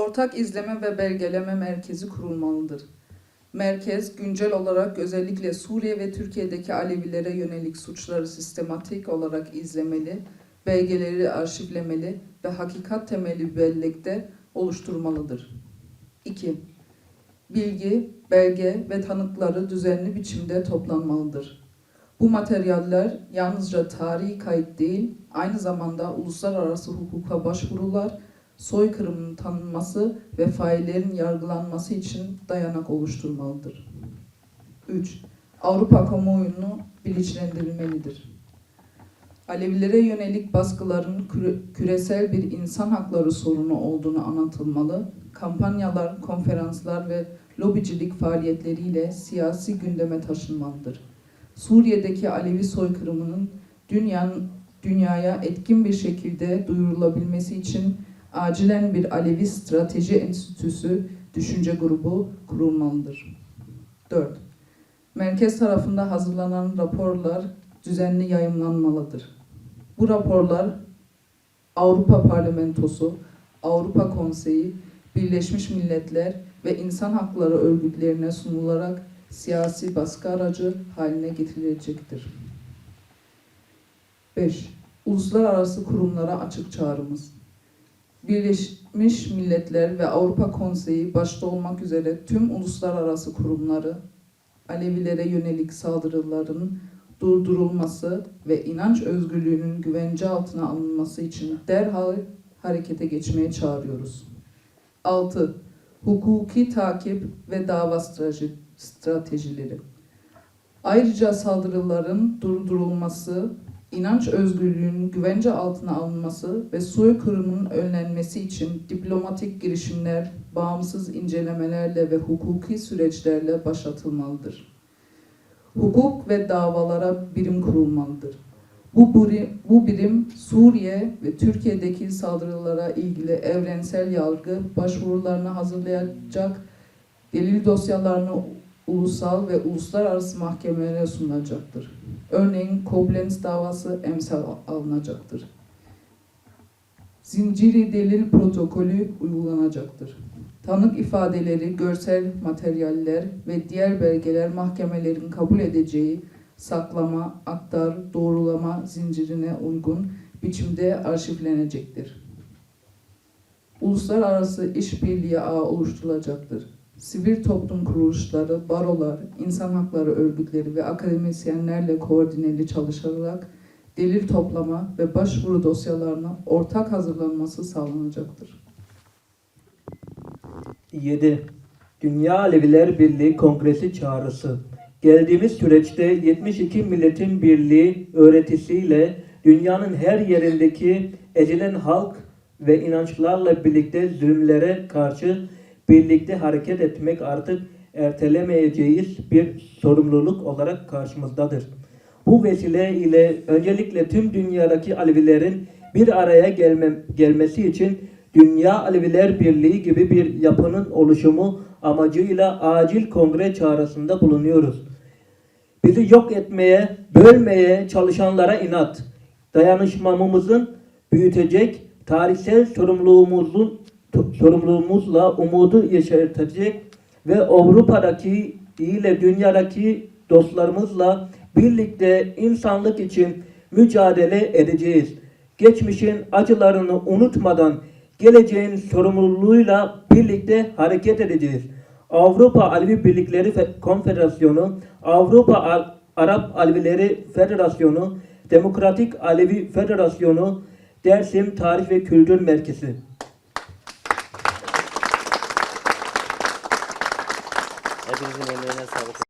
Ortak izleme ve belgeleme merkezi kurulmalıdır. Merkez, güncel olarak özellikle Suriye ve Türkiye'deki Alevilere yönelik suçları sistematik olarak izlemeli, belgeleri arşivlemeli ve hakikat temelli bir bellekte oluşturmalıdır. 2. Bilgi, belge ve tanıkları düzenli biçimde toplanmalıdır. Bu materyaller yalnızca tarihi kayıt değil, aynı zamanda uluslararası hukuka başvurular, soykırımın tanınması ve faillerin yargılanması için dayanak oluşturmalıdır. 3. Avrupa kamuoyunu bilinçlendirilmelidir. Alevilere yönelik baskıların küre- küresel bir insan hakları sorunu olduğunu anlatılmalı, kampanyalar, konferanslar ve lobicilik faaliyetleriyle siyasi gündeme taşınmalıdır. Suriye'deki Alevi soykırımının dünyanın, dünyaya etkin bir şekilde duyurulabilmesi için acilen bir Alevi Strateji Enstitüsü düşünce grubu kurulmalıdır. 4. Merkez tarafında hazırlanan raporlar düzenli yayımlanmalıdır. Bu raporlar Avrupa Parlamentosu, Avrupa Konseyi, Birleşmiş Milletler ve insan hakları örgütlerine sunularak siyasi baskı aracı haline getirilecektir. 5. Uluslararası kurumlara açık çağrımız. Birleşmiş Milletler ve Avrupa Konseyi başta olmak üzere tüm uluslararası kurumları Alevilere yönelik saldırıların durdurulması ve inanç özgürlüğünün güvence altına alınması için derhal harekete geçmeye çağırıyoruz. 6. Hukuki takip ve dava strateji- stratejileri. Ayrıca saldırıların durdurulması, inanç özgürlüğünün güvence altına alınması ve soykırımın önlenmesi için diplomatik girişimler, bağımsız incelemelerle ve hukuki süreçlerle başlatılmalıdır. Hukuk ve davalara birim kurulmalıdır. Bu birim, bu birim Suriye ve Türkiye'deki saldırılara ilgili evrensel yargı başvurularını hazırlayacak, delil dosyalarını ulusal ve uluslararası mahkemelere sunacaktır. Örneğin Koblenz davası emsal alınacaktır. Zinciri delil protokolü uygulanacaktır. Tanık ifadeleri, görsel materyaller ve diğer belgeler mahkemelerin kabul edeceği saklama, aktar, doğrulama zincirine uygun biçimde arşivlenecektir. Uluslararası işbirliği ağı oluşturulacaktır. Sivil toplum kuruluşları, barolar, insan hakları örgütleri ve akademisyenlerle koordineli çalışılarak delil toplama ve başvuru dosyalarına ortak hazırlanması sağlanacaktır. 7. Dünya Aleviler Birliği Kongresi çağrısı. Geldiğimiz süreçte 72 Milletin Birliği öğretisiyle dünyanın her yerindeki ezilen halk ve inançlarla birlikte zulümlere karşı birlikte hareket etmek artık ertelemeyeceğiz bir sorumluluk olarak karşımızdadır. Bu vesile ile öncelikle tüm dünyadaki Alevilerin bir araya gelme, gelmesi için Dünya Aleviler Birliği gibi bir yapının oluşumu amacıyla acil kongre çağrısında bulunuyoruz. Bizi yok etmeye, bölmeye çalışanlara inat, dayanışmamızın büyütecek, tarihsel sorumluluğumuzun sorumluluğumuzla umudu yeşertecek ve Avrupa'daki ile dünyadaki dostlarımızla birlikte insanlık için mücadele edeceğiz. Geçmişin acılarını unutmadan geleceğin sorumluluğuyla birlikte hareket edeceğiz. Avrupa Alevi Birlikleri Fe- Konfederasyonu, Avrupa Arap Alevileri Federasyonu, Demokratik Alevi Federasyonu, Dersim Tarih ve Kültür Merkezi. Hepinizin emeğine sağlık.